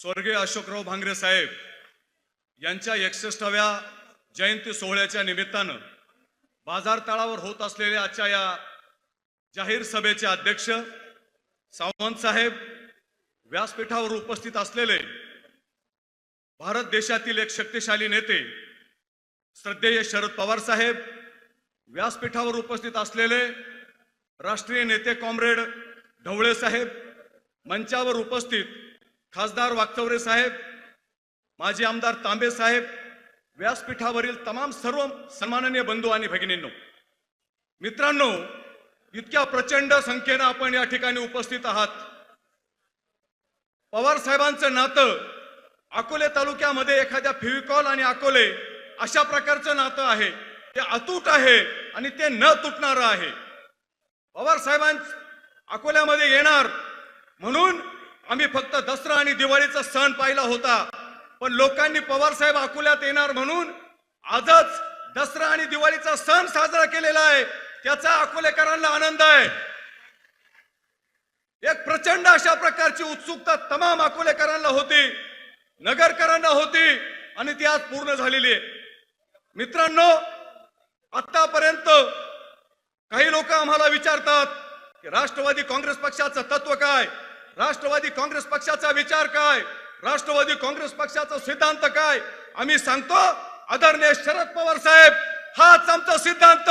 स्वर्गीय अशोकराव भांगरे साहेब यांच्या एकसष्टाव्या जयंती सोहळ्याच्या निमित्तानं बाजार तळावर होत असलेल्या आजच्या या जाहीर सभेचे अध्यक्ष सावंत साहेब व्यासपीठावर उपस्थित असलेले भारत देशातील एक शक्तिशाली नेते श्रद्धेय शरद पवार साहेब व्यासपीठावर उपस्थित असलेले राष्ट्रीय नेते कॉम्रेड ढवळे साहेब मंचावर उपस्थित खासदार वागचौरे साहेब माजी आमदार तांबे साहेब व्यासपीठावरील तमाम सर्व सन्माननीय बंधू आणि भगिनींनो मित्रांनो इतक्या प्रचंड संख्येनं आपण या ठिकाणी उपस्थित आहात. पवार साहेबांचं नातं अकोले तालुक्यामध्ये एखाद्या फेविकॉल आणि अकोले अशा प्रकारचं नातं आहे. ते अतूट आहे आणि ते न तुटणारं आहे. पवार साहेबां अकोल्यामध्ये येणार म्हणून आम्ही फक्त दसरा आणि दिवाळीचा सण पाहिला होता. पण लोकांनी पवार साहेब अकोल्यात येणार म्हणून आजच दसरा आणि दिवाळीचा सण साजरा केलेला आहे. त्याचा अकोलेकरांना आनंद आहे. एक प्रचंड अशा प्रकारची उत्सुकता तमाम अकोलेकरांना होती. नगरकरांना होती आणि ती आज पूर्ण झालेली आहे. मित्रांनो आतापर्यंत काही लोक आम्हाला विचारतात की राष्ट्रवादी काँग्रेस पक्षाचं तत्व काय? राष्ट्रवादी काँग्रेस पक्षाचा विचार काय? राष्ट्रवादी काँग्रेस पक्षाचा सिद्धांत काय? आम्ही सांगतो आदरणीय शरद पवार साहेब हाच आमचा सिद्धांत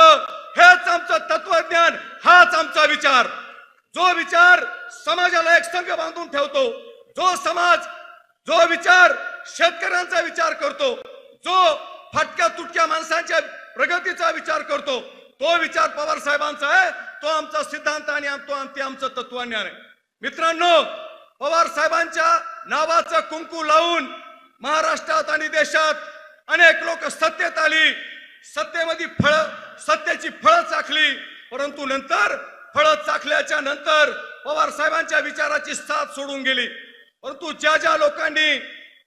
हेच आमचं तत्वज्ञान हाच आमचा विचार. जो विचार समाजाला एक संघ बांधून ठेवतो जो समाज जो विचार शेतकऱ्यांचा विचार करतो जो फाटक्या तुटक्या माणसांच्या प्रगतीचा विचार करतो तो विचार पवार साहेबांचा आहे तो आमचा सिद्धांत आणि तो आमचं तत्वज्ञान आहे. मित्रांनो पवार साहेबांच्या नावाचं कुंकू लावून महाराष्ट्रात आणि देशात अनेक लोक सत्तेत आली. सत्तेमध्ये फळ सत्तेची फळं चाखली. परंतु नंतर फळं चाखल्याच्या नंतर पवार साहेबांच्या विचाराची साथ सोडून गेली. परंतु ज्या ज्या लोकांनी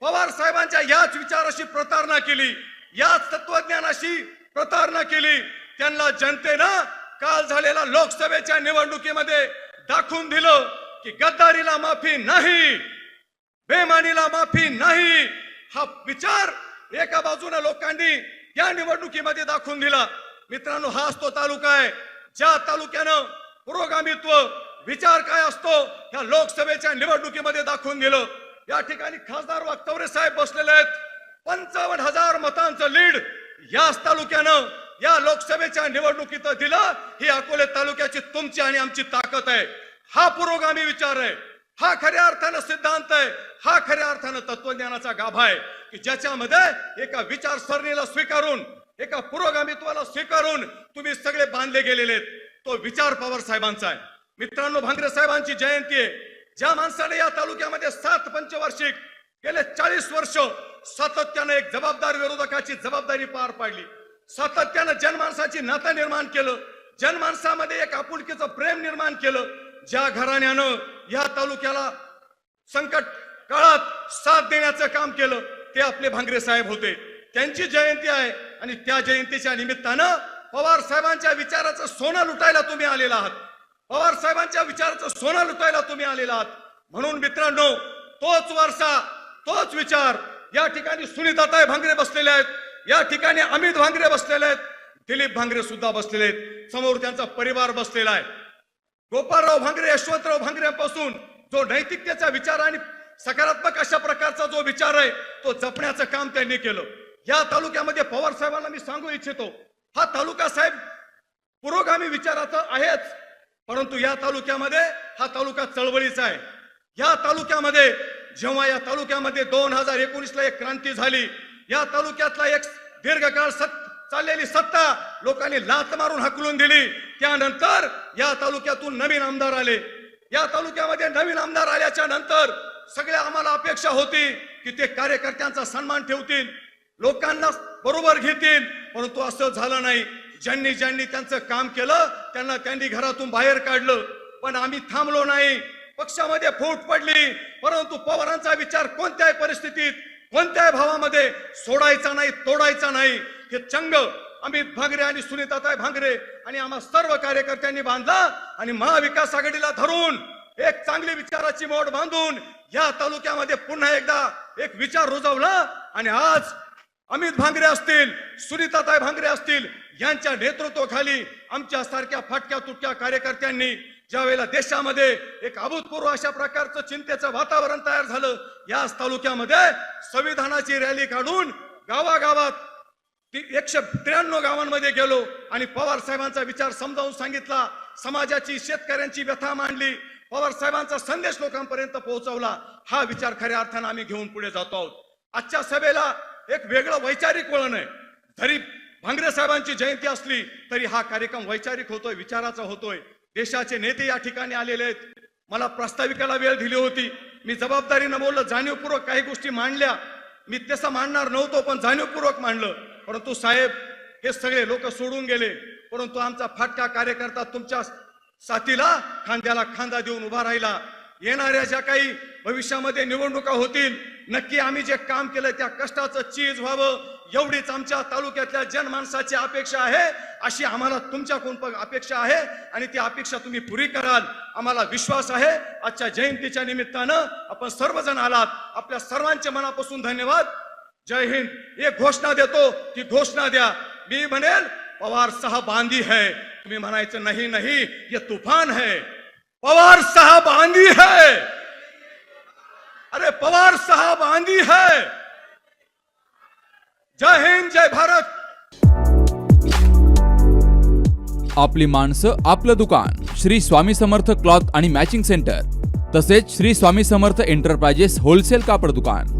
पवार साहेबांच्या याच विचाराशी प्रतारणा केली याच तत्वज्ञानाशी प्रतारणा केली त्यांना जनतेनं काल झालेल्या लोकसभेच्या निवडणुकीमध्ये दाखवून दिलं. की गद्दारीला माफी नाही बेमानीला माफी नाही हा विचार एका बाजूने लोकांनी या निवडणुकीमध्ये दाखवून दिला. मित्रांनो हाच तो तालुका आहे. ज्या तालुक्यानं पुरोगामित्व विचार काय असतो ह्या लोकसभेच्या निवडणुकीमध्ये दाखवून दिलं. या ठिकाणी खासदार वागतवरे साहेब बसलेले आहेत. पंचावन्न हजार मतांचं लीड याच तालुक्यानं या लोकसभेच्या निवडणुकीत दिलं. ही अकोले तालुक्याची तुमची आणि आमची ताकद आहे. हा पुरोगामी विचार आहे. हा खऱ्या अर्थानं सिद्धांत आहे. हा खऱ्या अर्थानं तत्वज्ञानाचा गाभा आहे की ज्याच्यामध्ये एका विचारसरणीला स्वीकारून एका पुरोगामित्वाला स्वीकारून तुम्ही सगळे बांधले गेलेले आहेत. तो विचार पवार साहेबांचा आहे. मित्रांनो भांगरे साहेबांची जयंती आहे. ज्या माणसाने या तालुक्यामध्ये सात पंचवार्षिक गेले चाळीस वर्ष सातत्यानं एक जबाबदार विरोधकाची जबाबदारी पार पाडली. सातत्यानं जनमानसाची नातं निर्माण केलं. जनमानसामध्ये एक आपुलकीचं प्रेम निर्माण केलं. ज्या घराण्यानं या तालुक्याला संकट काळात साथ देण्याचं काम केलं ते आपले भांगरे साहेब होते. त्यांची जयंती आहे आणि त्या जयंतीच्या निमित्तानं पवार साहेबांच्या विचाराचं सोनं लुटायला तुम्ही आलेला आहात. पवार साहेबांच्या विचाराचं सोनं लुटायला तुम्ही आलेला आहात. म्हणून मित्रांनो तोच वारसा तोच विचार या ठिकाणी सुनीताताई भांगरे बसलेले आहेत. या ठिकाणी अमित भांगरे बसलेले आहेत. दिलीप भांगरे सुद्धा बसलेले आहेत. समोर त्यांचा परिवार बसलेला आहे. गोपाळराव भांगरे यशवंतराव भांगरेपासून जो नैतिकतेचा विचार आणि सकारात्मक अशा प्रकारचा जो विचार आहे तो जपण्याचं काम त्यांनी केलं. या तालुक्यामध्ये पवार साहेबांना मी सांगू इच्छितो हा तालुका साहेब पुरोगामी विचाराचा आहेच परंतु या तालुक्यामध्ये हा तालुका चळवळीचा आहे. या तालुक्यामध्ये जेव्हा या तालुक्यामध्ये दोन हजार एकोणीसला एक क्रांती झाली या तालुक्यातला एक दीर्घकाळ सत्य चाललेली सत्ता लोकांनी लात मारून हकलून दिली. त्यानंतर या तालुक्यातून नवीन आमदार आले. या तालुक्यामध्ये नवीन आमदार आल्याच्यानंतर सगळ्या आम्हाला अपेक्षा होती की ते कार्यकर्त्यांचा सन्मान ठेवतील लोकांना बरोबर घेतील परंतु असं झालं नाही. ज्यांनी ज्यांनी त्यांचं काम केलं त्यांना त्यांनी घरातून बाहेर काढलं. पण आम्ही थांबलो नाही. पक्षामध्ये फूट पडली. परंतु पवारांचा विचार कोणत्याही परिस्थितीत कोणत्याही भावामध्ये सोडायचा नाही तोडायचा नाही. हे चंग अमित भांगरे आणि सुनीताताई भांगरे आणि आम्हा सर्व कार्यकर्त्यांनी बांधला आणि महाविकास आघाडीला धरून एक चांगली विचाराची मोड बांधून या तालुक्यामध्ये पुन्हा एकदा एक विचार रुजवला आणि आज अमित भांगरे असतील सुनीताताई भांगरे असतील यांच्या नेतृत्वाखाली आमच्या सारख्या फाटक्या तुटक्या कार्यकर्त्यांनी ज्या वेळेला देशामध्ये एक अभूतपूर्व अशा प्रकारचं चिंतेचं वातावरण तयार झालं याच तालुक्यामध्ये संविधानाची रॅली काढून गावागावात ती एकशे त्र्याण्णव गावांमध्ये गेलो आणि पवार साहेबांचा विचार समजावून सांगितला. समाजाची शेतकऱ्यांची व्यथा मांडली. पवार साहेबांचा संदेश लोकांपर्यंत पोहोचवला. हा विचार खऱ्या अर्थानं आम्ही घेऊन पुढे जातो आहोत. आजच्या सभेला एक वेगळं वैचारिक वळण आहे. जरी भांगरे साहेबांची जयंती असली तरी हा कार्यक्रम वैचारिक होतोय विचाराचा होतोय. देशाचे नेते या ठिकाणी आलेले आहेत. मला प्रास्ताविकाला वेळ दिली होती. मी जबाबदारीनं बोललं जाणीवपूर्वक काही गोष्टी मांडल्या. मी तसं मांडणार नव्हतो पण जाणीवपूर्वक मांडलं. परंतु साहेब हे सगळे लोक सोडून गेले. परंतु आमचा फाटका कार्यकर्ता तुमच्या साथीला खांद्याला खांदा देऊन उभा राहिला. येणाऱ्या ज्या काही भविष्यामध्ये निवडणुका होतील नक्की आम्ही जे काम केलं त्या कष्टाचं चीज व्हावं एवढीच आमच्या तालुक्यातल्या जनमानसाची अपेक्षा आहे अशी आम्हाला तुमच्याकडून पण अपेक्षा आहे आणि ती अपेक्षा तुम्ही पुरी कराल. आम्हाला विश्वास आहे. आजच्या जयंतीच्या निमित्तानं आपण सर्वजण आलात. आपल्या सर्वांच्या मनापासून धन्यवाद. जय हिंद। एक घोषणा देतो ती घोषणा द्या। मी म्हणेल पवार साहब बांधी है। तुम्ही म्हणायचं नाही नाही ये तुफान है। पवार साहब आंधी है। अरे पवार साहब आंधी है। जय हिंद जय भारत। आपली माणसं आपलं दुकान श्री स्वामी समर्थ क्लॉथ आणि मॅचिंग सेंटर तसेच श्री स्वामी समर्थ एंटरप्राइजेस होलसेल कापड दुकान.